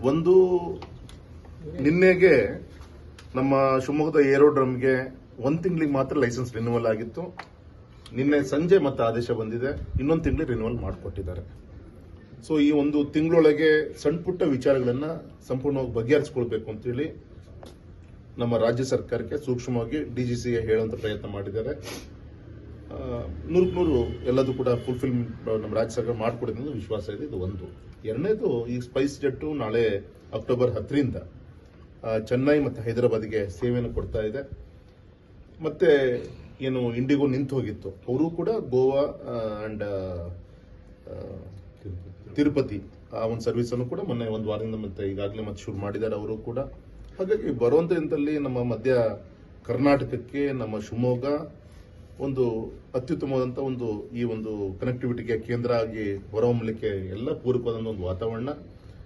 ಒಂದು ನಿನ್ನೆಗೆ ನಮ್ಮ ಶಿವಮೊಗ್ಗದ ಏರೋಡ್ರಮ್ಗೆ ಒಂದು ತಿಂಗಳಿಗೆ ಮಾತ್ರ ಲೈಸೆನ್ಸ್ ರಿನ್ಯೂವಲ್ ಆಗಿತ್ತು. ನಿನ್ನೆ ಸಂಜೆ ಮತ್ತೆ ಆದೇಶ ಬಂದಿದೆ. ಇನ್ನೊಂದು ತಿಂಗಳಿಗೆ ರಿನ್ಯೂವಲ್ ಮಾಡಿಕೊಟ್ಟಿದ್ದಾರೆ. ಸೊ ಈ ಒಂದು ತಿಂಗಳೊಳಗೆ ಸಣ್ಣ ಪುಟ್ಟ ವಿಚಾರಗಳನ್ನು ಸಂಪೂರ್ಣವಾಗಿ ಬಗೆಹರಿಸ್ಕೊಳ್ಬೇಕು ಅಂತೇಳಿ ನಮ್ಮ ರಾಜ್ಯ ಸರ್ಕಾರಕ್ಕೆ ಸೂಕ್ಷ್ಮವಾಗಿ ಡಿ ಡಿಜಿಸಿಗೆ ಹೇಳುವಂತ ಪ್ರಯತ್ನ ಮಾಡಿದ್ದಾರೆ. ನೂರಕ್ಕೆ ನೂರು ಎಲ್ಲದೂ ಕೂಡ ಫುಲ್ಫಿಲ್ ನಮ್ಮ ರಾಜ್ಯ ಸರ್ಕಾರ ಮಾಡಿಕೊಡಿದೆ ವಿಶ್ವಾಸ ಇದೆ, ಇದು ಒಂದು. ಎರಡನೇದು, ಈ ಸ್ಪೈಸ್ ಜೆಟ್ಟು ನಾಳೆ ಅಕ್ಟೋಬರ್ ಹತ್ತರಿಂದ ಚೆನ್ನೈ ಮತ್ತು ಹೈದರಾಬಾದ್ಗೆ ಸೇವೆಯನ್ನು ಕೊಡ್ತಾ ಇದೆ. ಮತ್ತೆ ಏನು, ಇಂಡಿಗೋ ನಿಂತು ಹೋಗಿತ್ತು. ಅವರು ಕೂಡ ಗೋವಾ ಅಂಡ್ ತಿರುಪತಿ, ಆ ಒಂದು ಸರ್ವಿಸ್ ಅನ್ನು ಕೂಡ ಮೊನ್ನೆ ಒಂದು ವಾರದಿಂದ ಮತ್ತೆ ಈಗಾಗಲೇ ಮತ್ತೆ ಶುರು ಮಾಡಿದ್ದಾರೆ ಅವರು ಕೂಡ. ಹಾಗಾಗಿ ದಿನದಲ್ಲಿ ನಮ್ಮ ಮಧ್ಯ ಕರ್ನಾಟಕಕ್ಕೆ ನಮ್ಮ ಶಿವಮೊಗ್ಗ ಒಂದು ಅತ್ಯುತ್ತಮವಾದಂಥ ಒಂದು ಈ ಒಂದು ಕನೆಕ್ಟಿವಿಟಿಗೆ ಕೇಂದ್ರ ಆಗಿ ಹೊರಹೊಮ್ಮಲಿಕ್ಕೆ ಎಲ್ಲ ಪೂರಕವಾದ ಒಂದು ವಾತಾವರಣ.